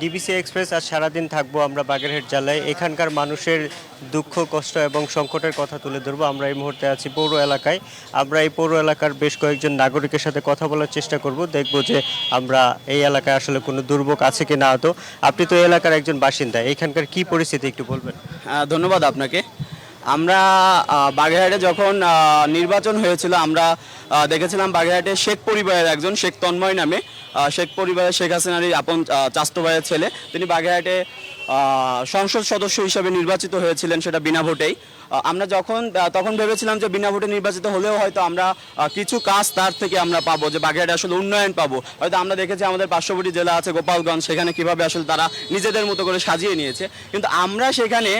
DBC express, আজ সারাদিন থাকব আমরা বাগেরহাট জেলায়। এখানকার মানুষের দুঃখ, কষ্ট এবং সংকটের কথা তুলে ধরবো। আমরা এই মুহূর্তে আছি পৌর এলাকায়। আমরা এই পৌর এলাকার বেশ কয়েকজন নাগরিকের সাথে কথা বলার চেষ্টা করব। দেখব যে আমরা এই এলাকায় আসলে কোনো দুর্ভোগ আছে কি না তো। আপনি তো এই এলাকার একজন বাসিন্দা। এখানকার কি পরিস্থিতি একটু বলবেন? ধন্যবাদ আপনাকে। আমরা বাগেরহাটে যখন নির্বাচন হয়েছিল, আমরা দেখেছিলাম বাগেরহাটে শেখ পরিবারের একজন, শেখ তন্ময় নামে। শেখ পরিবারের শেখ হাসিনারই আপন চাস্তো ভাইয়ের ছেলে। তিনি বাগেরহাটে সংসদ সদস্য হিসেবে নির্বাচিত হয়েছিলেন সেটা বিনা ভোটেই। আমরা যখন তখন ভেবেছিলাম যে বিনা ভোটে নির্বাচিত হলেও হয়তো আমরা কিছু কাজ তার থেকে আমরা পাবো, যে বাগেরহাটে আসলে উন্নয়ন পাবো। হয়তো আমরা দেখেছি আমাদের পার্শ্ববর্তী জেলা আছে, গোপালগঞ্জ, সেখানে কীভাবে আসলে তারা নিজেদের মতো করে সাজিয়ে নিয়েছে। কিন্তু আমরা সেখানে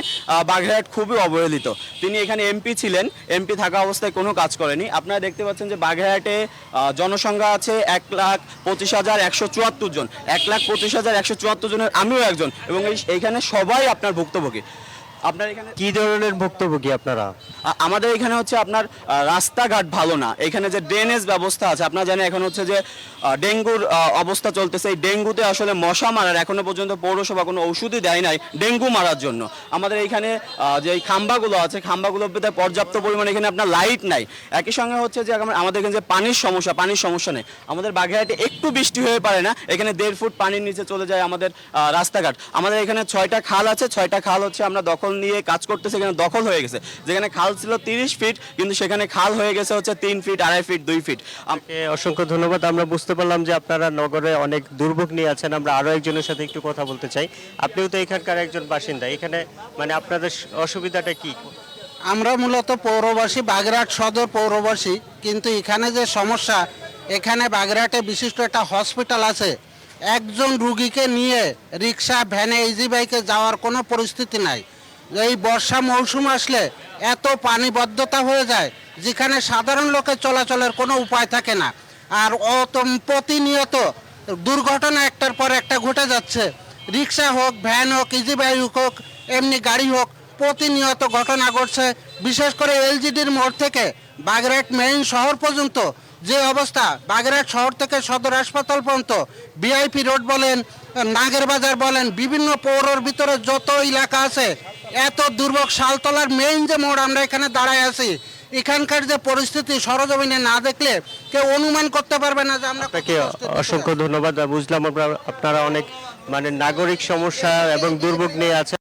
বাগেরহাট খুবই অবহেলিত। তিনি এখানে এমপি ছিলেন, এমপি থাকা অবস্থায় কোনো কাজ করেনি। আপনারা দেখতে পাচ্ছেন যে বাগেরহাটে জনসংখ্যা আছে এক লাখ পঁচিশ হাজার একশো চুয়াত্তর জন। এক লাখ পঁচিশ হাজার একশো চুয়াত্তর জনের আমিও একজন এবং এইখানে সবাই আপনার ভুক্তভোগী। আপনার এখানে কি ধরনের ভুক্তভোগী আপনারা? আমাদের এখানে হচ্ছে আপনার রাস্তাঘাট ভালো না। এখানে যে ড্রেনেজ ব্যবস্থা আছে আপনারা জানেন এখন হচ্ছে যে ডেঙ্গুর অবস্থা চলতেছে। এই ডেঙ্গুতে আসলে মশা মারার এখনও পর্যন্ত পৌরসভা কোনো ওষুধই দেয় নাই ডেঙ্গু মারার জন্য। আমাদের এইখানে আহ, যে খাম্বাগুলো আছে খাম্বাগুলোতে পর্যাপ্ত পরিমাণে এখানে আপনার লাইট নাই। একই সঙ্গে হচ্ছে যে আমাদের এখানে যে পানির সমস্যা পানির সমস্যা নেই। আমাদের বাগেরহাটে একটু বৃষ্টি হয়ে পারে না এখানে দেড় ফুট পানির নিচে চলে যায় আমাদের রাস্তাঘাট। আমাদের এখানে ছয়টা খাল আছে ছয়টা খাল হচ্ছে আমরা দখল নিয়ে কাজ করতেছে এখানে দখল হয়ে গেছে। যেখানে খাল ছিল তিরিশ ফিট কিন্তু সেখানে খাল হয়ে গেছে হচ্ছে তিন ফিট আড়াই ফিট দুই ফিট। অসংখ্য ধন্যবাদ। আমরা বুঝতে পারলাম যে আপনারা নগরে অনেক দুর্ভোগ নিয়ে আছেন। আমরা আরও একজনের সাথে একটু কথা বলতে চাই। আপনিও তো এখানকার একজন বাসিন্দা। এখানে মানে আপনাদের অসুবিধাটা কি? আমরা মূলত পৌরবাসী বাগেরহাট সদর পৌরবাসী। কিন্তু এখানে যে সমস্যা এখানে বাগেরহাটে বিশিষ্ট একটা হসপিটাল আছে। একজন রুগীকে নিয়ে রিক্সা ভ্যানে ইজি বাইকে যাওয়ার কোনো পরিস্থিতি নাই। এই বর্ষা মৌসুম আসলে এত পানিবদ্ধতা হয়ে যায়, যেখানে সাধারণ লোকের চলাচলের কোনো উপায় থাকে না। আর অত প্রতিনিয়ত দুর্ঘটনা একটার পর একটা ঘটে যাচ্ছে। রিক্সা হোক, ভ্যান হোক ইজি বাইক হোক, এমনি গাড়ি হোক, প্রতিনিয়ত ঘটনা ঘটছে। বিশেষ করে এলজিডির মোড় থেকে বাগেরহাট মেইন শহর পর্যন্ত যে অবস্থা বাগেরহাট শহর থেকে সদর হাসপাতাল পর্যন্ত বিআইপি রোড বলেন নাগের বাজার বলেন বিভিন্ন পৌরর ভিতরে যত এলাকা আছে এত দুর্ভোগ শালতলার মেইন যে মোড় আমরা এখানে দাঁড়ায় আছি এখানকার যে পরিস্থিতি সরজমিনে না দেখলে কেউ অনুমান করতে পারবে না যে আমরা আপনাকে অসংখ্য ধন্যবাদ। বুঝলাম আপনারা অনেক মানে নাগরিক সমস্যা এবং দুর্ভোগ নিয়ে আছেন।